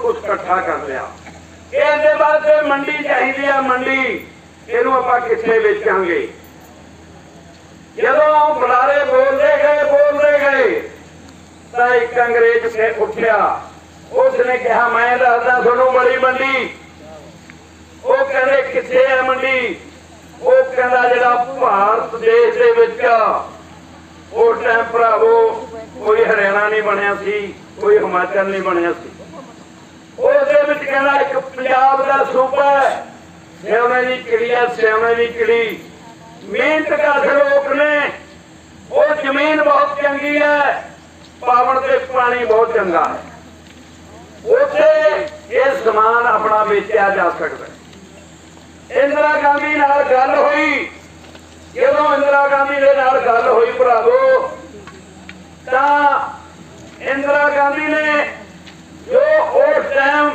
ਕੁਝ ਇਕੱਠਾ ਕਰ ਲਿਆ। ਇਹਦੇ ਬਾਅਦ ਫਿਰ ਮੰਡੀ ਚਾਹੀਦੀ ਆ, ਮੰਡੀ। ਇਹਨੂੰ ਆਪਾਂ ਕਿੱਥੇ ਵੇਚਾਂਗੇ? ਜਦੋਂ ਬੁਲਾਰੇ ਬੋਲਦੇ ਗਏ ਬੋਲਦੇ ਗਏ, ਤਾਂ ਇੱਕ ਅੰਗਰੇਜ਼ ਫੇ ਉੱਠਿਆ। ਉਸਨੇ ਕਿਹਾ, ਮੈਂ ਦੱਸਦਾ ਤੁਹਾਨੂੰ ਬੜੀ ਮੰਡੀ। ਉਹ ਕਹਿੰਦੇ, ਕਿੱਥੇ ਹੈ ਮੰਡੀ? ਉਹ ਕਹਿੰਦਾ, ਜਿਹੜਾ ਭਾਰਤ ਦੇਸ਼ ਦੇ ਵਿੱਚ ਉਹ ਟਾਈਮ ਭਰਾਵੋ ਕੋਈ ਹਰਿਆਣਾ ਨਹੀਂ ਬਣਿਆ ਸੀ, ਕੋਈ ਹਿਮਾਚਲ ਨਹੀਂ ਬਣਿਆ ਸੀ। ਉਹਦੇ ਵਿੱਚ ਕਹਿੰਦਾ ਇੱਕ ਪੰਜਾਬ ਦਾ ਸੂਬਾ ਹੈ। ਸਿਆਣੇ ਦੀ ਚਿੜੀ ਹੈ ਦੀ ਚਿੜੀ ਮਿਹਨਤ ਕਰ ਲੋਕ ਨੇ। ਉਹ ਜ਼ਮੀਨ ਬਹੁਤ ਚੰਗੀ ਹੈ। ਪਾਵਨ ਤੇ ਪਾਣੀ ਬਹੁਤ ਚੰਗਾ ਹੈ। ਉੱਥੇ ਇਹ ਸਮਾਨ ਆਪਣਾ ਵੇਚਿਆ ਜਾ ਸਕਦਾ ਇੰਦਰਾ ਗਾਂਧੀ ਨਾਲ ਗੱਲ ਹੋਈ। ਜਦੋਂ ਇੰਦਰਾ ਗਾਂਧੀ ਦੇ ਨਾਲ ਗੱਲ ਹੋਈ ਭਰਾਵੋ, ਤਾਂ ਇੰਦਰਾ ਗਾਂਧੀ ਨੇ ਟਾਈਮ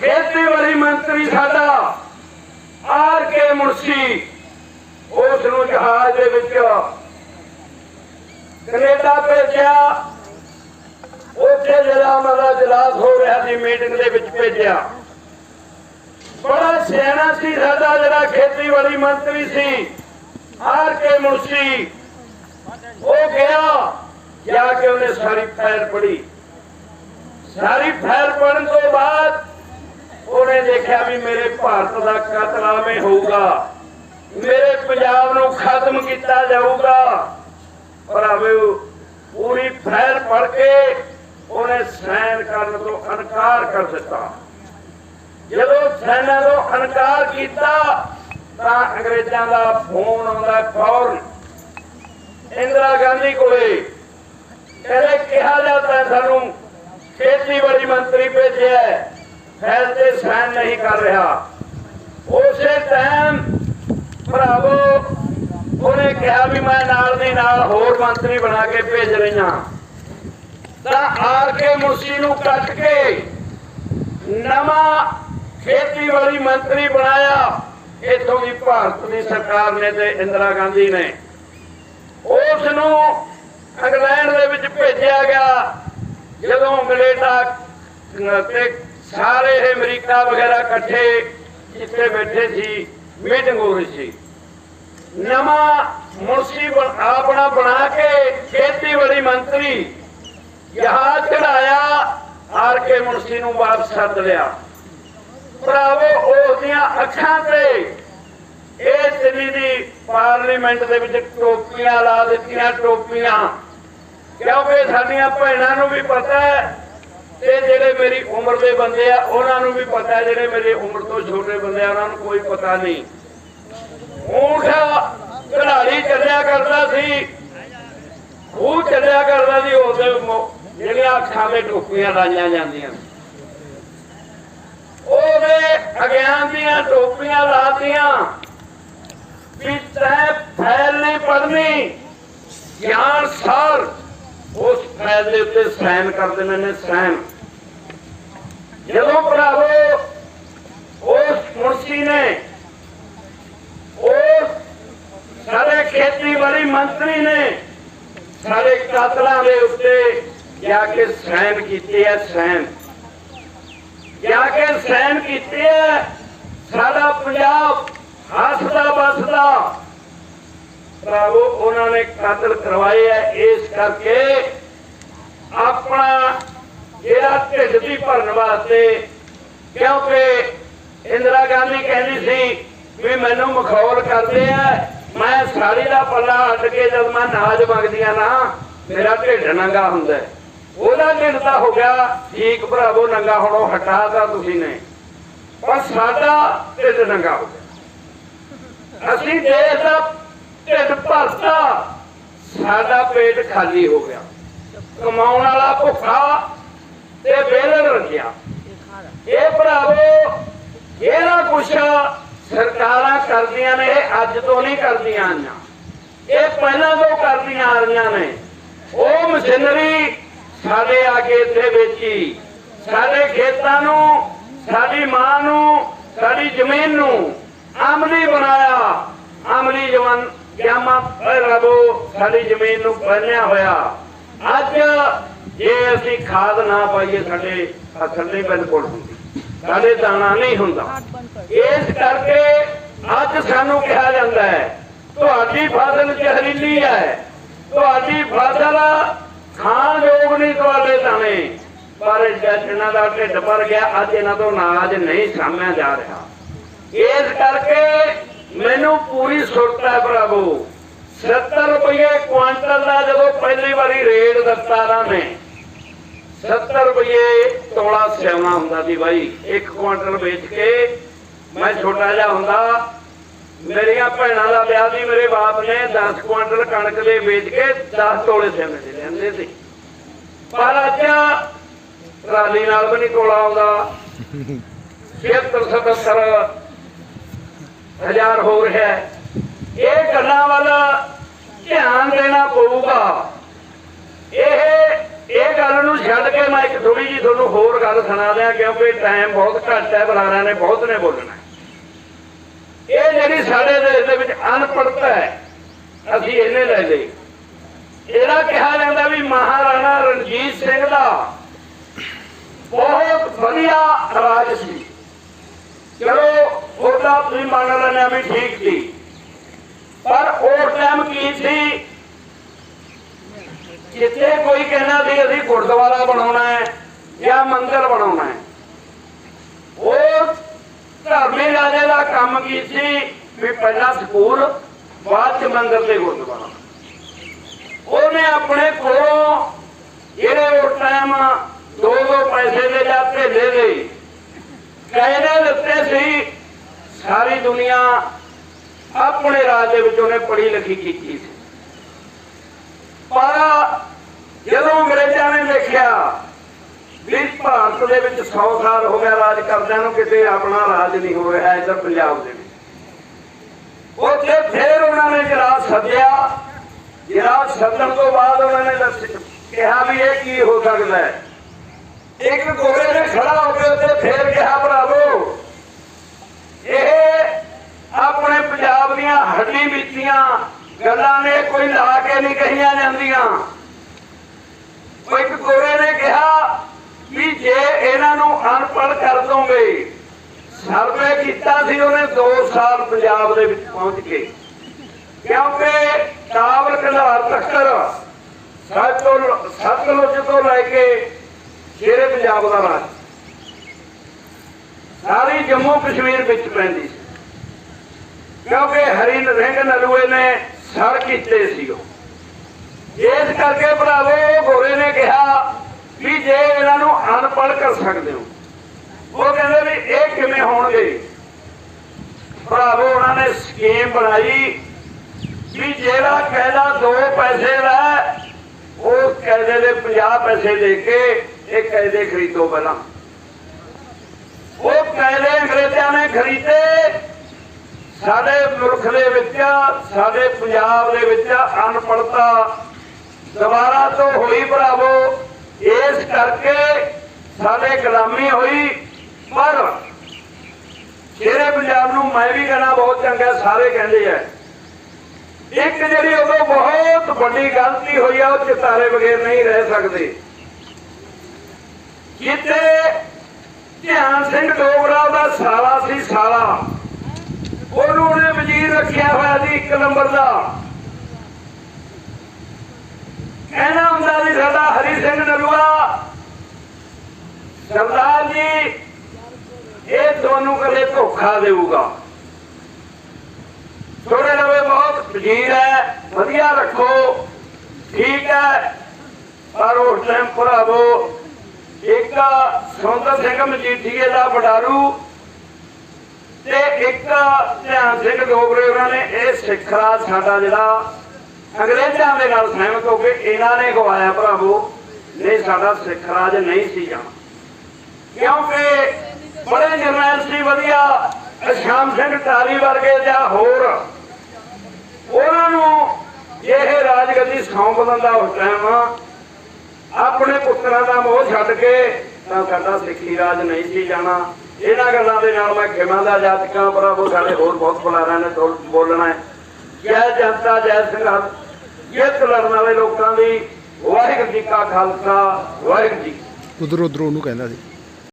ਖੇਤੀਬਾੜੀ ਮੰਤਰੀ ਸਾਡਾ ਆਰ ਕੇ ਮੁਨਸ਼ੀ ਉਸ ਨੂੰ ਜਹਾਜ਼ ਦੇ ਵਿੱਚ ਕੈਨੇਡਾ ਭੇਜਿਆ। ਉੱਥੇ ਜਿਹੜਾ ਉਹਨਾਂ ਜਲਾਸ ਹੋ ਰਿਹਾ ਸੀ ਮੀਟਿੰਗ ਦੇ ਵਿੱਚ ਭੇਜਿਆ। ਬੜਾ ਸਿਆਣਾ ਸੀ ਸਾਡਾ ਜਿਹੜਾ ਖੇਤੀਬਾੜੀ ਮੰਤਰੀ ਸੀ, ਆਰ ਕੇ ਮੁਨਸ਼ੀ। ਉਹ ਗਿਆ, ਜਾ ਕੇ ਉਹਨੇ ਸਾਰੀ ਫਾਈਲ ਪੜ੍ਹੀ ਸਾਰੀ ਫਾਈਲ ਪੜਨ ਤੋਂ ਬਾਅਦ ਉਹਨੇ ਦੇਖਿਆ ਵੀ ਮੇਰੇ ਭਾਰਤ ਦਾ ਕਤਲਾਮੇ ਹੋਊਗਾ। ਮੇਰੇ ਪੰਜਾਬ ਨੂੰ ਖਤਮ ਕੀਤਾ ਜਾਊਗਾ। ਭਰਾਵੋ, ਪੂਰੀ ਫਾਈਲ ਪੜ੍ਹ ਕੇ ਉਹਨੇ ਸਾਈਨ ਕਰਨ ਤੋਂ ਇਨਕਾਰ ਕਰ ਦਿੱਤਾ। ਜਦੋਂ ਸੈਨਾਂ ਤੋਂ ਇਨਕਾਰ ਕੀਤਾ, ਤਾਂ ਅੰਗਰੇਜ਼ਾਂ ਦਾ ਫੋਨ ਆਉਂਦਾ ਫੌਰਨ। ਇੰਦਰਾ ਗਾਂਧੀ ਕੋਲੇ, ਕਹਿੰਦੇ, ਕਿਹਾ ਜਾਂਦਾ ਸਾਨੂੰ ਖੇਤੀਬਾੜੀ ਮੰਤਰੀ ਭੇਜਿਆ ਹੈ, ਤੇ ਸਾਈਨ ਨਹੀਂ ਕਰ ਰਿਹਾ। ਉਸੇ ਟਾਈਮ ਭਰਾਵੋ ਉਹਨੇ ਕਿਹਾ ਵੀ ਮੈਂ ਨਾਲ ਦੀ ਨਾਲ ਹੋਰ ਮੰਤਰੀ ਬਣਾ ਕੇ ਭੇਜ ਰਹੀਆਂ। ਤਾਂ ਆਰ ਕੇ ਮੁਰਸ਼ੀ ਨੂੰ ਕੱਟ ਕੇ ਨਵਾਂ ਖੇਤੀਬਾੜੀ ਮੰਤਰੀ ਬਣਾਇਆ। ਇਥੋਂ ਦੀ ਭਾਰਤ ਦੀ ਸਰਕਾਰ ਨੇ ਤੇ ਇੰਦਰਾ ਗਾਂਧੀ ਨੇ। ਉਸ ਨੂੰ ਇੰਗਲੈਂਡ ਦੇ ਵਿੱਚ ਭੇਜਿਆ ਗਿਆ। ਜਦੋਂ ਕੈਨੇਡਾ ਤੇ ਸਾਰੇ ਇਹ ਅਮਰੀਕਾ ਵਗੈਰਾ ਇਕੱਠੇ ਜਿੱਥੇ ਬੈਠੇ ਸੀ ਮੀਟਿੰਗ ਹੋ ਰਹੀ ਸੀ। ਨਵਾਂ ਮੁਨਸੀ ਆਪਣਾ ਬਣਾ ਕੇ ਖੇਤੀਬਾੜੀ ਮੰਤਰੀ ਜਹਾਜ਼ ਚੜਾਇਆ ਆਰ ਕੇ ਮੁਨਸੀ ਨੂੰ ਵਾਪਸ ਸੱਦ ਲਿਆ। ਭਰਾਵੋ, ਉਸ ਦੀਆਂ ਅੱਖਾਂ ਤੇ ਇਹ ਦਿੱਲੀ ਦੀ ਪਾਰਲੀਮੈਂਟ ਦੇ ਵਿੱਚ ਟੋਪੀਆਂ ਲਾ ਦਿੱਤੀਆਂ, ਟੋਪੀਆਂ। ਕਿਉਂਕਿ ਸਾਡੀਆਂ ਭੈਣਾਂ ਨੂੰ ਵੀ ਪਤਾ ਹੈ? ਤੇ ਜਿਹੜੇ ਮੇਰੀ ਉਮਰ ਦੇ ਬੰਦੇ ਆ, ਉਹਨਾਂ ਨੂੰ ਵੀ ਪਤਾ ਹੈ, ਜਿਹੜੇ ਮੇਰੇ ਉਮਰ ਤੋਂ ਛੋਟੇ ਬੰਦੇ ਆ, ਉਹਨਾਂ ਨੂੰ ਕੋਈ ਪਤਾ ਨਹੀਂ। ਊਠ ਘੜਾਲੀ ਚੱਲਿਆ ਕਰਦਾ ਸੀ। ਉਹ ਚੱਲਿਆ ਕਰਦਾ ਸੀ ਉਹਦੇ ਜਿਹੜੀਆਂ ਅੱਖਾਂ ਦੇ ਟੋਪੀਆਂ ਲਾਈਆਂ ਜਾਂਦੀਆਂ ਉਹਦੇ ਅਗਿਆਨ ਦੀਆਂ ਟੋਪੀਆਂ ਲਾਤੀਆਂ ਵੀ ਤੈ ਫੈਲ ਨਹੀਂ ਪੜਨੀ ਗਿਆਨ ਸਾਰ ਉਸ ਦੇ ਉੱਤੇ ਸਾਈਨ ਕਰ ਦੇਣੇ ਨੇ ਸਾਈਨ ਜਦੋਂ ਭਰਾਵੋ, ਉਸ ਮੁਨਸ਼ੀ ਨੇ ਉਸ ਸਾਰੇ ਖੇਤੀਬਾੜੀ ਮੰਤਰੀ ਨੇ ਸਾਰੇ ਕਾਤਲਾਂ ਦੇ ਉੱਤੇ ਜਾ ਕੇ ਸਾਈਨ ਕੀਤੇ ਹੈ ਸਾਈਨ ਜਾ ਕੇ ਸਾਈਨ ਕੀਤੇ ਹੈ, ਸਾਡਾ ਪੰਜਾਬ ਹੱਸਦਾ ਬਸਦਾ ਭਰਾਵੋ, ਉਹਨਾਂ ਨੇ ਕਤਲ ਕਰਵਾਏ ਆ ਇਸ ਕਰਕੇ ਆਪਣਾ ਜਿਹੜਾ ਢਿੱਡ ਦੀ ਭਰਨ ਵਾਸਤੇ, ਕਿਉਂਕਿ ਇੰਦਰਾ ਗਾਂਧੀ ਕਹਿੰਦੀ ਸੀ ਵੀ ਮੈਨੂੰ ਮਖੌਲ ਕਰਦੇ ਆ, ਮੈਂ ਸਾੜੀ ਦਾ ਪੱਲਾ ਅੱਡ ਕੇ ਜਦ ਮੈਂ ਨਾਜ ਮੰਗਦੀਆਂ ਨਾ, ਮੇਰਾ ਢਿੱਡ ਨੰਗਾ ਹੁੰਦਾ ਉਹਦਾ ਢਿੱਡ ਤਾਂ ਹੋ ਗਿਆ, ਠੀਕ ਭਰਾਵੋ, ਨੰਗਾ ਹੁਣ ਉਹ ਹਟਾਤਾ ਤੁਸੀਂ ਨੇ। ਪਰ ਸਾਡਾ ਢਿੱਡ ਨੰਗਾ ਹੋ ਗਿਆ। ਅਸੀਂ ਦੇਸ਼ ਦਾ ਢਿੱਡ ਭਰਤਾ, ਸਾਡਾ ਪੇਟ ਖਾਲੀ ਹੋ ਗਿਆ। ਕਮਾਉਣ ਵਾਲਾ ਭੁੱਖਾ ਤੇ ਵਿਹਲੜ ਰੱਖਿਆ। ਇਹ ਭਰਾਵੋ ਇਹਦਾ ਕੁਛ ਸਰਕਾਰਾਂ ਕਰਦੀਆਂ ਨੇ, ਇਹ ਅੱਜ ਤੋਂ ਨਹੀਂ ਕਰਦੀਆਂ ਆਈਆਂ। ਇਹ ਪਹਿਲਾਂ ਤੋਂ ਕਰਦੀਆਂ ਆ ਰਹੀਆਂ ਨੇ। ਉਹ ਮਸ਼ੀਨਰੀ ਸਾਡੇ ਆ ਕੇ ਇੱਥੇ ਵੇਚੀ। ਸਾਡੇ ਖੇਤਾਂ ਨੂੰ, ਸਾਡੀ ਮਾਂ ਨੂੰ, ਸਾਡੀ ਜ਼ਮੀਨ ਨੂੰ ਆਮਲੀ ਬਣਾਇਆ। ਆਮਲੀ ਜਵਾਨ ਜਾਮਾ ਪਹਿਰਾਵੋ ਸਾਡੀ ਜ਼ਮੀਨ ਨੂੰ ਪਹਿਨਿਆ ਹੋਇਆ। ਅੱਜ ਜੇ ਅਸੀਂ ਖਾਦ ਨਾ ਪਾਈਏ ਸਾਡੇ ਫਸਲ ਬਿਲਕੁਲ ਹੁੰਦੀ। ਸਾਡੇ ਦਾਣਾ ਨਹੀਂ ਹੁੰਦਾ। ਇਸ ਕਰਕੇ ਅੱਜ ਸਾਨੂੰ ਕਿਹਾ ਜਾਂਦਾ ਹੈ, ਤੁਹਾਡੀ ਫਸਲ ਜ਼ਹਿਰੀਲੀ ਹੈ। ਤੁਹਾਡੀ ਫਸਲ ਖਾਣ ਯੋਗ ਨਹੀਂ ਤੁਹਾਡੇ ਦਾਣੇ। ਪਰ ਜਦ ਇਹਨਾਂ ਦਾ ਢਿੱਡ ਭਰ ਗਿਆ। ਅੱਜ ਇਹਨਾਂ ਤੋਂ ਨਾਜ ਨਹੀਂ ਸਾਮਿਆ ਜਾ ਰਿਹਾ। ਇਸ ਕਰਕੇ ਮੈਨੂੰ ਪੂਰੀ ਸੁਰਤ ਹੈ ਪ੍ਰਭੂ। 70 ਰੁਪਏ ਕੁਆਂਟਲ ਦਾ ਜਦੋਂ ਪਹਿਲੀ ਵਾਰੀ ਰੇਟ ਇਹਨਾਂ ਨੇ। 70 ਰੁਪਏ ਤੋਲਾ ਸਿਆਉਣਾ ਹੁੰਦਾ ਸੀ ਬਾਈ ਇੱਕ ਕੁਆਂਟਲ ਵੇਚ ਕੇ ਮੈਂ ਛੋਟਾ ਜਿਹਾ ਹੁੰਦਾ। ਮੇਰੀਆਂ ਭੈਣਾਂ ਦਾ ਵਿਆਹ ਸੀ ਮੇਰੇ ਬਾਪ ਨੇ 10 ਕੁਆਂਟਲ ਕਣਕ ਦੇ ਵੇਚ ਕੇ 10 ਤੋਲੇ ਸਿਆਉਣੇ ਦੇ ਲੈਂਦੇ ਸੀ। ਪਰ ਅੱਜ ਟਰਾਲੀ ਨਾਲ ਵੀ ਨਹੀਂ ਤੋਲਾ ਆਉਂਦਾ। 76 77 ਹਜ਼ਾਰ ਹੋ ਰਿਹਾ ਹੈ। ਇਹ ਗੱਲਾਂ ਵੱਲ ਧਿਆਨ ਦੇਣਾ ਪਊਗਾ। ਇਹ ਇਹ ਗੱਲ ਨੂੰ ਛੱਡ ਕੇ ਮੈਂ ਇੱਕ ਥੋੜੀ ਜੀ ਤੁਹਾਨੂੰ ਹੋਰ ਗੱਲ ਸੁਣਾ ਦਿਆਂ, ਕਿਉਂਕਿ ਟਾਈਮ ਬਹੁਤ ਘੱਟ ਹੈ, ਬੁਲਾਰਿਆਂ ਨੇ ਬਹੁਤ ਨੇ ਬੋਲਣਾ। ਇਹ ਜਿਹੜੀ ਸਾਡੇ ਦੇਸ਼ ਦੇ ਵਿੱਚ ਅਨਪੜਤਾ ਹੈ, ਅਸੀਂ ਇਹਨੇ ਲੈ ਲਈ। ਇਹਦਾ ਕਿਹਾ ਜਾਂਦਾ ਵੀ ਮਹਾਰਾਣਾ ਰਣਜੀਤ ਸਿੰਘ ਦਾ ਬਹੁਤ ਵਧੀਆ ਰਾਜ ਸੀ। ਚਲੋ, ਉਹਦਾ ਤੁਸੀਂ ਮੰਨ ਲੈਣਾ ਵੀ ਠੀਕ ਸੀ। ਪਰ ਉਸ ਟਾਈਮ ਕੀ ਸੀ? ਜਿੱਥੇ ਕੋਈ ਕਹਿੰਦਾ ਸੀ, ਅਸੀਂ ਗੁਰਦੁਆਰਾ ਬਣਾਉਣਾ ਹੈ ਜਾਂ ਮੰਦਿਰ ਬਣਾਉਣਾ ਹੈ। ਉਹ ਧਰਮੀ ਰਾਜੇ ਦਾ ਕੰਮ ਕੀ ਸੀ? ਵੀ ਪਹਿਲਾਂ ਸਕੂਲ, ਬਾਅਦ ਚ ਮੰਦਿਰ ਤੇ ਗੁਰਦੁਆਰਾ। ਉਹਨੇ ਆਪਣੇ ਕੋਲੋਂ ਜਿਹੜੇ ਉਸ ਟਾਈਮ ਦੋ ਦੋ ਪੈਸੇ ਦੇ ਜਾਂ ਧੇਲੇ ਦੇ ਕਾਇਦੇ ਦਿੱਤੇ ਸੀ, ਸਾਰੀ ਦੁਨੀਆ ਆਪਣੇ ਰਾਜ ਦੇ ਵਿੱਚ ਉਹਨੇ ਪੜ੍ਹੀ ਲਿਖੀ ਕੀਤੀ ਸੀ। ਪਰ ਜਦੋਂ ਅੰਗਰੇਜ਼ਾਂ ਨੇ ਦੇਖਿਆ ਵੀ ਭਾਰਤ ਦੇ ਵਿੱਚ 100 ਸਾਲ ਹੋ ਗਿਆ ਰਾਜ ਕਰਦਿਆਂ ਨੂੰ ਕਿਤੇ ਆਪਣਾ ਰਾਜ ਨਹੀਂ ਹੋ ਰਿਹਾ ਇੱਧਰ ਪੰਜਾਬ ਦੇ ਵਿੱਚ। ਉੱਥੇ ਫੇਰ ਉਹਨਾਂ ਨੇ ਜਰਾ ਸੱਦਿਆ ਜਰਾ ਸੱਦਣ ਤੋਂ ਬਾਅਦ ਉਹਨਾਂ ਨੇ ਦੱਸ ਕਿਹਾ ਵੀ ਇਹ ਕੀ ਹੋ ਸਕਦਾ ਹੈ। ਇੱਕ ਗੋਰੇ ਨੇ ਖੜਾ ਹੋ ਕੇ ਉੱਥੇ ਫੇਰ ਕਿਹਾ ਭਰਾਵੋ ਇਹ ਆਪਣੇ ਪੰਜਾਬ ਦੀਆਂ ਹੱਡੀ ਬੀਤੀਆਂ ਗੱਲਾਂ ਨੇ ਕੋਈ ਲਾ ਕੇ ਨਹੀਂ ਕਹੀਆਂ ਜਾਂਦੀਆਂ। ਉਹ ਇੱਕ ਨੇ ਕਿਹਾ ਵੀ ਜੇ ਇਹਨਾਂ ਨੂੰ ਅਨਪੜ ਕਰ ਦੋਗੇ, ਸਰਵੇ ਕੀਤਾ ਸੀ ਉਹਨੇ 2 ਸਾਲ ਪੰਜਾਬ ਦੇ ਵਿੱਚ ਪਹੁੰਚ ਕੇ। ਕਿਉਂਕਿ ਕਾਬਲ ਕੰਧਾਰ ਤੱਕਰ ਸਤਲੁਜ ਸਤਲੁਜ ਤੋਂ ਲੈ ਕੇ ਸ਼ੇਰੇ ਪੰਜਾਬ ਦਾ ਰਾਜ। ਸਾਰੀ ਜੰਮੂ ਕਸ਼ਮੀਰ ਵਿੱਚ ਪੈਂਦੀ ਸੀ। ਕਿਉਂਕਿ ਹਰੀ ਸਿੰਘ ਨਲੂਏ ਨੇ ਸੜ ਕੀਤੇ ਸੀ ਉਹ। ਇਸ ਕਰਕੇ ਭਰਾਵੋ ਗੋਰੇ ਨੇ ਕਿਹਾ ਵੀ ਜੇ ਇਹਨਾਂ ਨੂੰ ਅਨਪੜ੍ਹ ਕਰ ਸਕਦੇ ਹੋ ਉਹ ਕਹਿੰਦੇ ਵੀ ਇਹ ਕਿਵੇਂ ਹੋਣਗੇ? ਭਰਾਵੋ ਉਹਨਾਂ ਨੇ ਸਕੀਮ ਬਣਾਈ ਵੀ ਜਿਹੜਾ ਕਾਇਦਾ ਦੋ ਪੈਸੇ ਦਾ ਹੈ, ਉਸ ਕਾਇਦੇ ਦੇ 50 ਪੈਸੇ ਦੇ ਕੇ ਇਹ ਕਾਇਦੇ ਖਰੀਦੋ ਪਹਿਲਾਂ। ਉਹ ਕਾਇਦੇ ਅੰਗਰੇਜ਼ਾਂ ਨੇ ਖਰੀਦੇ ਸਾਡੇ ਮੁਲਕ ਦੇ ਵਿੱਚ ਸਾਡੇ ਪੰਜਾਬ ਦੇ ਵਿੱਚ ਅਨਪੜਤਾ ਦੁਬਾਰਾ ਤੋਂ ਹੋਈ ਭਰਾਵੋ, ਇਸ ਕਰਕੇ ਸਾਡੇ ਗੁਲਾਮੀ ਹੋਈ। ਪਰ ਜਿਹੜੇ ਪੰਜਾਬ ਨੂੰ ਮੈਂ ਵੀ ਕਹਿਣਾ ਬਹੁਤ ਚੰਗਾ, ਸਾਰੇ ਕਹਿੰਦੇ ਆ। ਇੱਕ ਜਿਹੜੀ ਉਦੋਂ ਬਹੁਤ ਵੱਡੀ ਗਲਤੀ ਹੋਈ ਆ, ਉਹ ਚਿਤਾਰੇ ਬਗੈਰ ਨਹੀਂ ਰਹਿ ਸਕਦੇ। ਜਿੱਥੇ ਧਿਆਨ ਸਿੰਘ ਡੋਗਰਾ ਦਾ ਸਾਲਾ ਸੀ, ਸਾਲਾ। ਉਹਨੂੰ ਉਹਨੇ ਵਜ਼ੀਰ ਰੱਖਿਆ ਹੋਇਆ ਸੀ ਇੱਕ ਨੰਬਰ ਦਾ। ਕਹਿੰਦਾ ਹੁੰਦਾ ਵੀ ਸਾਡਾ ਹਰੀ ਸਿੰਘ ਨਲੂਆ ਸਰਦਾਰ ਜੀ, ਇਹ ਤੁਹਾਨੂੰ ਕਦੇ ਧੋਖਾ ਦੇਊਗਾ। ਥੋੜੇ ਨਵੇਂ ਬਹੁਤ ਵਜ਼ੀਰ ਹੈ, ਵਧੀਆ ਰੱਖੋ, ਠੀਕ ਹੈ। ਪਰ ਉਸ ਟਾਈਮ ਭਰਾਵੋ, ਇੱਕ ਸੁੰਦਰ ਸਿੰਘ ਮਜੀਠੀਏ ਦਾ ਵਡਾਰੂ ਤੇ ਇੱਕ ਧਿਆਨ ਸਿੰਘ ਡੋਗਰੇ ਉਹਨਾਂ ਨੇ, ਇਹ ਸਿੱਖ ਰਾਜ ਸਾਡਾ ਜਿਹੜਾ ਅੰਗਰੇਜ਼ਾਂ ਦੇ ਨਾਲ ਸਹਿਮਤ ਹੋ ਕੇ ਇਹਨਾਂ ਨੇ ਗਵਾਇਆ ਭਰਾਵੋ, ਨਹੀਂ ਸਾਡਾ ਸਿੱਖ ਰਾਜ ਨਹੀਂ ਸੀ ਜਾਣਾ। ਕਿਉਂਕਿ ਬੜੇ ਜਰਨੈਲ ਸੀ, ਵਧੀਆ ਸ਼ਾਮ ਸਿੰਘ ਟਾਰੀ ਵਰਗੇ ਜਾਂ ਹੋਰ, ਉਹਨਾਂ ਨੂੰ ਇਹ ਰਾਜਗੱਦੀ ਸੌਂਪ ਦਿੰਦਾ ਉਸ ਟਾਈਮ ਆਪਣੇ ਪੁੱਤਰਾਂ ਦਾ ਮੋਹ ਛੱਡ ਕੇ ਤਾਂ ਸਾਡਾ ਸਿੱਖੀ ਰਾਜ ਨਹੀਂ ਸੀ ਜਾਣਾ। ਇਹਨਾਂ ਗੱਲਾਂ ਦੇ ਨਾਲ ਮੈਂ ਖਿਮਾ ਦਾ ਜਾਤਕਾਂ ਪ੍ਰਭੂ ਸਾਡੇ ਹੋਰ ਬਹੁਤ ਬੁਲਾਰਿਆਂ ਨੇ ਬੋਲਣਾ ਹੈ। ਜੈ ਜਨਤਾ, ਜੈ ਸੰਘਰਸ਼। ਜਿੱਤ ਲੜਨ ਵਾਲੇ ਲੋਕਾਂ ਦੀ ਵਾਹਿਗੁਰੂ ਜੀ ਕਾ ਖਾਲਸਾ, ਵਾਹਿਗੁਰੂ ਜੀ ਕੀ ਉਧਰ ਉਧਰ ਉਹਨੂੰ ਕਹਿੰਦਾ ਸੀ।